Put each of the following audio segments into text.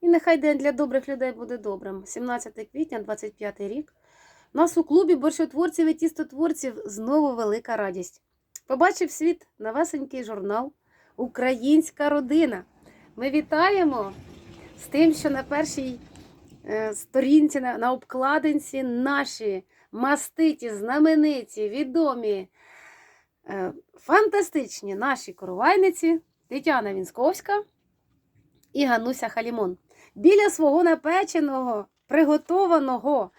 І нехай день для добрих людей буде добрим. 17 квітня, 25 рік. У нас у клубі борщотворців і тістотворців знову велика радість. Побачив світ новесенький журнал Українська родина. Ми вітаємо з тим, що на першій е, сторінці, на, обкладинці наші маститі, знамениті, відомі, е, фантастичні наші коровайниці Тетяна Вінсковська і Гануся Халімон. Біля свого напеченого, приготованого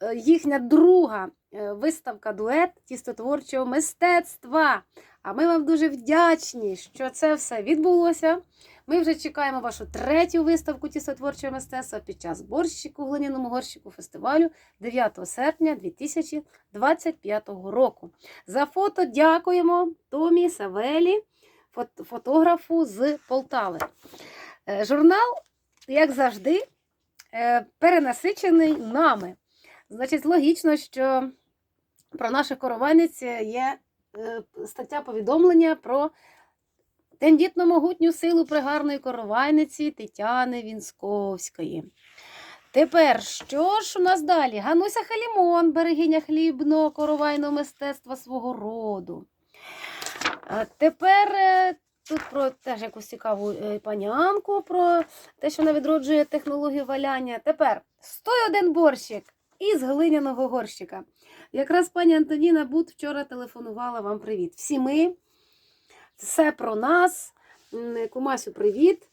е, їхня друга е, виставка дует тістотворчого мистецтва. А ми вам дуже вдячні, що це все відбулося. Ми вже чекаємо вашу третю виставку тістотворчого мистецтва під час борщику глиняному горщику фестивалю 9 серпня 2025 року. За фото дякуємо Томі Савелі, фотографу з Полтави. Е, Журнал, як завжди, е, перенасичений нами. Значить, логічно, що про наших коровайниць є е, стаття повідомлення про тендітно-могутню силу пригарної коровайниці Тетяни Вінсковської. Тепер, що ж у нас далі? Гануся Халімон, берегиня хлібного коровайного мистецтва свого роду. Тепер е, тут про теж якусь цікаву е, пані Анку, про те, що вона відроджує технологію валяння. Тепер 101 борщик із глиняного горщика. Якраз пані Антоніна Бут вчора телефонувала вам привіт. Всі ми, все про нас. Кумасю, привіт.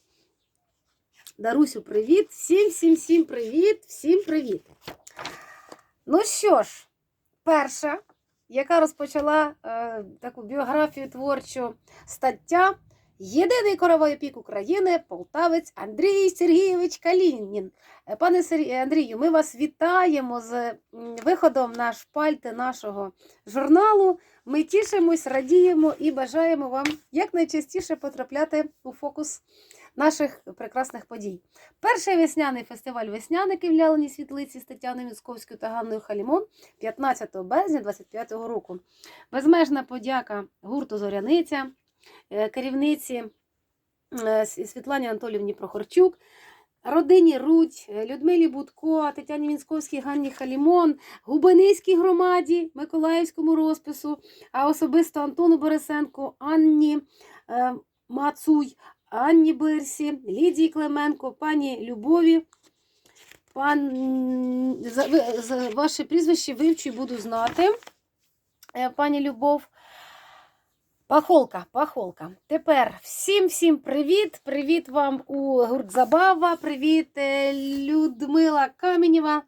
Дарусю, привіт. Всім, всім, всім привіт, всім привіт. Ну що ж, перша, яка розпочала е, таку біографію творчу стаття. Єдиний коровий опік України полтавець Андрій Сергійович Калінін. Е, Пане Сергій Андрію, ми вас вітаємо з виходом на шпальти нашого журналу. Ми тішимось, радіємо і бажаємо вам якнайчастіше потрапляти у фокус наших прекрасних подій. Перший весняний фестиваль весняники в Лялиній світлиці з Тетяною Міцковською та Ганною Халімон 15 березня 2025 року. Безмежна подяка гурту Зоряниця, е, керівниці е, Світлані Анатолівні Прохорчук, родині Рудь, е, Людмилі Будко, Тетяні Мінськовській, Ганні Халімон, Губинийській громаді, Миколаївському розпису, а особисто Антону Борисенку, Анні Мацуй, Анні Бирсі, Лідії Клименко, пані Любові. Пан за, за ваше прізвище вивчу і буду знати. Е, Пані Любов. Пахолка, пахолка. Тепер всім всім привіт. Привіт вам у гурт Забава. Привіт, е, Людмила Каменєва.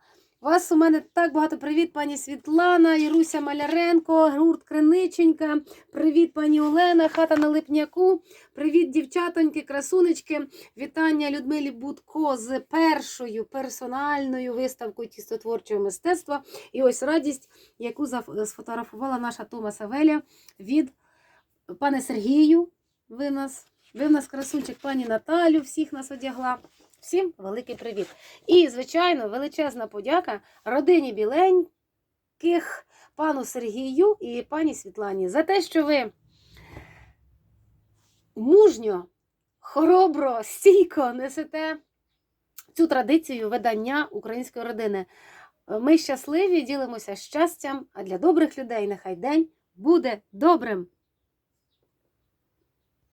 Вас у мене так багато привіт, пані Світлана, Іруся Маляренко, гурт Криниченька. Привіт, пані Олена, хата на Липняку. Привіт, дівчатоньки, красунечки. Вітання Людмилі Будко з першою персональною виставкою тістотворчого мистецтва. І ось радість, яку сфотографувала наша Тома Савеля від пане Сергію. Ви нас, ви в нас красунчик, пані Наталю, всіх нас одягла. Всім великий привіт. І, звичайно, величезна подяка родині біленьких, пану Сергію і пані Світлані за те, що ви мужньо, хоробро, стійко несете цю традицію видання української родини. Ми щасливі, ділимося щастям, а для добрих людей нехай день буде добрим.